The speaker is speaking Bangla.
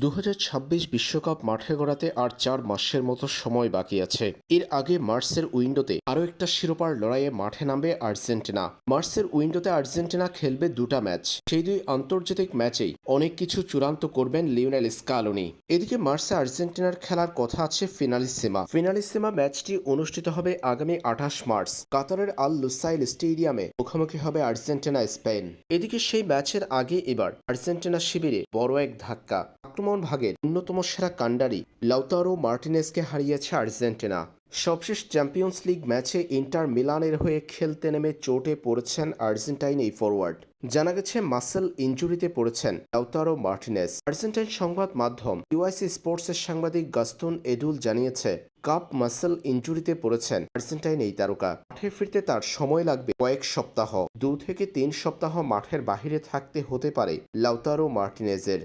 দু বিশ্বকাপ মাঠে গড়াতে আর চার মাসের মতো সময় বাকি আছে। এর আগে মার্চের উইন্ডোতে আরও একটা শিরোপার লড়াইয়ে মাঠে নামবে আর্জেন্টিনা। মার্চের উইন্ডোতে আর্জেন্টিনা খেলবে দুটা ম্যাচ। সেই দুই আন্তর্জাতিক ম্যাচেই অনেক কিছু চূড়ান্ত করবেন লিওনেল স্কালোনি। এদিকে মার্চে আর্জেন্টিনার খেলার কথা আছে ফিনালিসিমা। ফিনালিসিমা ম্যাচটি অনুষ্ঠিত হবে আগামী আঠাশ মার্চ। কাতারের আল লুসাইল স্টেডিয়ামে মুখোমুখি হবে আর্জেন্টিনা স্পেন। এদিকে সেই ম্যাচের আগে এবার আর্জেন্টিনা শিবিরে বড় এক ধাক্কা। আক্রমণ ভাগের অন্যতম সেরা কান্ডারি লাউতারো মার্টিনেসকে হারিয়েছে আর্জেন্টিনা। সবশেষ চ্যাম্পিয়ন্স লিগ ম্যাচে ইন্টার মিলানের হয়ে খেলতে নেমে চোটে পড়েছেন আর্জেন্টাইন এই ফরওয়ার্ড জানা গেছে, মাসেল ইঞ্জুরিতে পড়েছেন লাউতারো মার্টিনেস আর্জেন্টাইন সংবাদ মাধ্যম ইউআইসি স্পোর্টসের সাংবাদিক গাস্তুন এডুল জানিয়েছে, কাপ মাসেল ইঞ্জুরিতে পড়েছেন আর্জেন্টাইন এই তারকা। মাঠে ফিরতে তার সময় লাগবে কয়েক সপ্তাহ। দু থেকে তিন সপ্তাহ মাঠের বাহিরে থাকতে হতে পারে লাউতারো মার্টিনেজের।